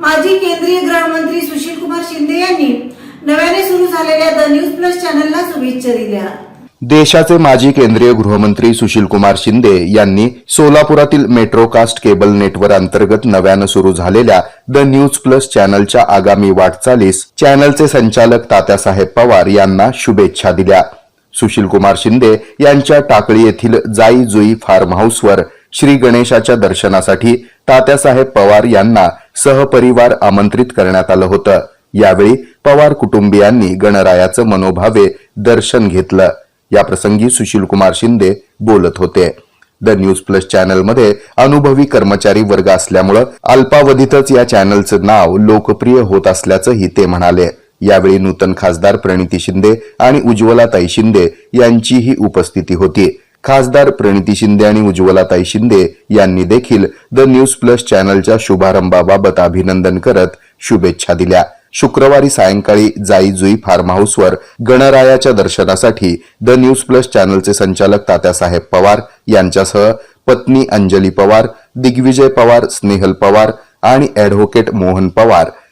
माजी केंद्रीय गृहमंत्री सुशील कुमार शिंदे यांनी नव्याने सुरू झालेल्या द न्यूज प्लस चॅनलला शुभेच्छा दिल्या. देशाचे माजी केंद्रीय गृहमंत्री सुशील कुमार शिंदे यांनी सोलापुरातील मेट्रोकास्ट केबल नेटवर अंतर्गत नव्यानं सुरू झालेल्या द न्यूज प्लस चॅनलच्या आगामी वाटचालीस चॅनलचे संचालक तात्यासाहेब पवार यांना शुभेच्छा दिल्या. सुशील कुमार शिंदे यांच्या टाकळी येथील जाई जुई फार्म हाऊसवर श्री गणेशाच्या दर्शनासाठी तात्यासाहेब पवार यांना सहपरिवार आमंत्रित करण्यात आलं होतं. यावेळी पवार कुटुंबियांनी गणरायाचं मनोभावे दर्शन घेतलं. याप्रसंगी सुशीलकुमार शिंदे बोलत होते. द न्यूज प्लस चॅनलमध्ये अनुभवी कर्मचारी वर्ग असल्यामुळं अल्पावधीतच या चॅनलचं नाव लोकप्रिय होत असल्याचंही ते म्हणाले. यावेळी नूतन खासदार प्रणिती शिंदे आणि उज्ज्वलाताई शिंदे यांचीही उपस्थिती होती. खासदार प्रणिती शिंदे आणि उज्ज्वलाताई शिंदे यांनी देखील द न्यूज प्लस चॅनलच्या शुभारंभाबाबत अभिनंदन करत शुभेच्छा दिल्या. शुक्रवारी सायंकाळी जाई जुई फार्म हाऊसवर गणरायाच्या दर्शनासाठी द न्यूज प्लस चॅनलचे संचालक तात्यासाहेब पवार यांच्यासह पत्नी अंजली पवार दिग्विजय पवार स्नेहल पवार आणि advocate Mohan Pawar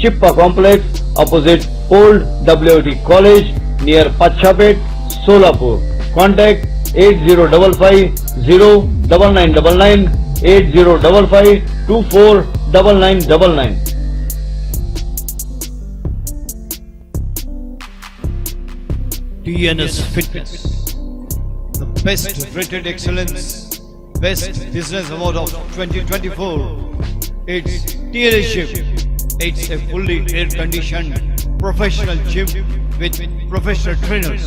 Chippa Complex opposite Old WT College near Pachapet, Solapur. Contact 8055-0999 8055-249999. TNS Fitness, the best rated excellence, best business award of 2024. It's Dealership. It's a fully air-conditioned professional gym with professional trainers,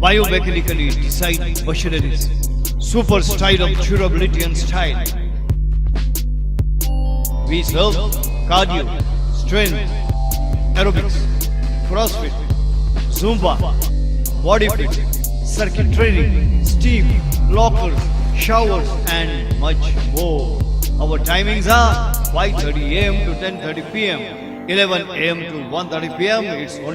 biomechanically designed machineries, super style of durability and style. We serve cardio, strength, aerobics, CrossFit, Zumba, body fit, circuit training, steam, lockers, showers, and much more. Our timings are 5:30 a.m. to 10:30 p.m., 11 a.m. to 1:30 p.m. It's only